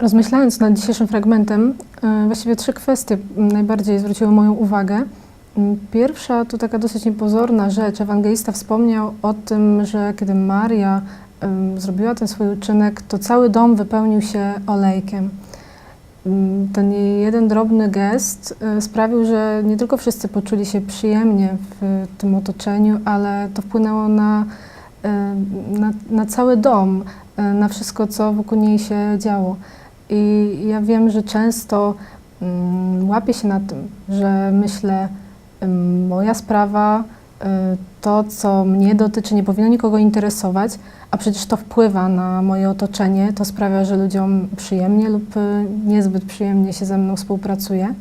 Rozmyślając nad dzisiejszym fragmentem, e, właściwie trzy kwestie najbardziej zwróciły moją uwagę. Mm, Pierwsza to taka dosyć niepozorna rzecz. Ewangelista wspomniał o tym, że kiedy Maria zrobiła ten swój uczynek, to cały dom wypełnił się olejkiem. Mm, Ten jeden drobny gest e, sprawił, że nie tylko wszyscy poczuli się przyjemnie w tym otoczeniu, ale to wpłynęło na, e, na, na cały dom, na wszystko, co wokół niej się działo. I ja wiem, że często mm, łapię się na tym, że myślę, ym, moja sprawa, y, to, co mnie dotyczy, nie powinno nikogo interesować, a przecież to wpływa na moje otoczenie, to sprawia, że ludziom przyjemnie lub y, niezbyt przyjemnie się ze mną współpracuje.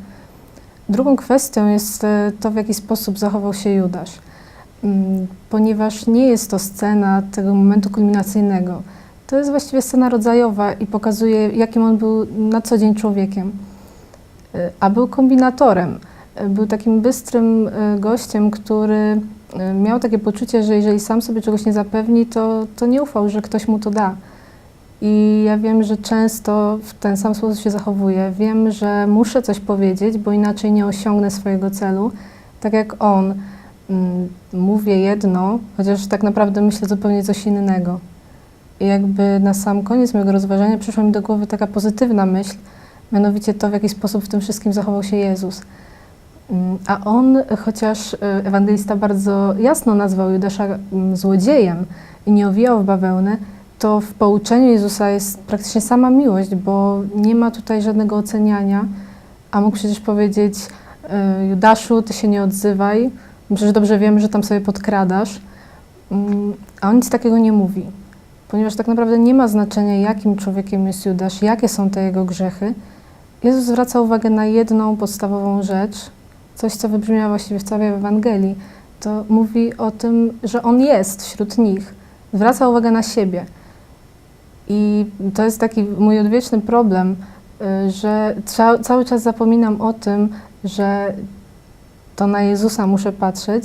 Drugą kwestią jest y, to, w jaki sposób zachował się Judasz, Ym, ponieważ nie jest to scena tego momentu kulminacyjnego. To jest właściwie scena rodzajowa i pokazuje, jakim on był na co dzień człowiekiem. Y, A był kombinatorem. Y, Był takim bystrym y, gościem, który miał takie poczucie, że jeżeli sam sobie czegoś nie zapewni, to, to nie ufał, że ktoś mu to da. I ja wiem, że często w ten sam sposób się zachowuję. Wiem, że muszę coś powiedzieć, bo inaczej nie osiągnę swojego celu. Tak jak on. Mm, Mówię jedno, chociaż tak naprawdę myślę zupełnie coś innego. I jakby na sam koniec mojego rozważania przyszła mi do głowy taka pozytywna myśl, mianowicie to, w jaki sposób w tym wszystkim zachował się Jezus. Mm, A on, chociaż y, ewangelista bardzo jasno nazwał Judasza mm, złodziejem i nie owijał w bawełnę, to w pouczeniu Jezusa jest praktycznie sama miłość, bo nie ma tutaj żadnego oceniania, a mógł przecież powiedzieć y, Judaszu, ty się nie odzywaj, przecież dobrze wiemy, że tam sobie podkradasz, Mm, a on nic takiego nie mówi ponieważ tak naprawdę nie ma znaczenia, jakim człowiekiem jest Judasz, jakie są te jego grzechy. Jezus zwraca uwagę na jedną podstawową rzecz, coś, co wybrzmiało właściwie w całej Ewangelii. To mówi o tym, że On jest wśród nich. Zwraca uwagę na siebie. I to jest taki mój odwieczny problem, y, że ca cały czas zapominam o tym, że to na Jezusa muszę patrzeć,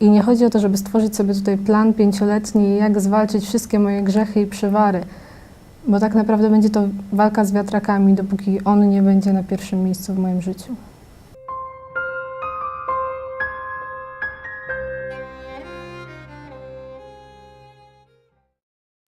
i nie chodzi o to, żeby stworzyć sobie tutaj plan pięcioletni, jak zwalczyć wszystkie moje grzechy i przywary, bo tak naprawdę będzie to walka z wiatrakami, dopóki on nie będzie na pierwszym miejscu w moim życiu.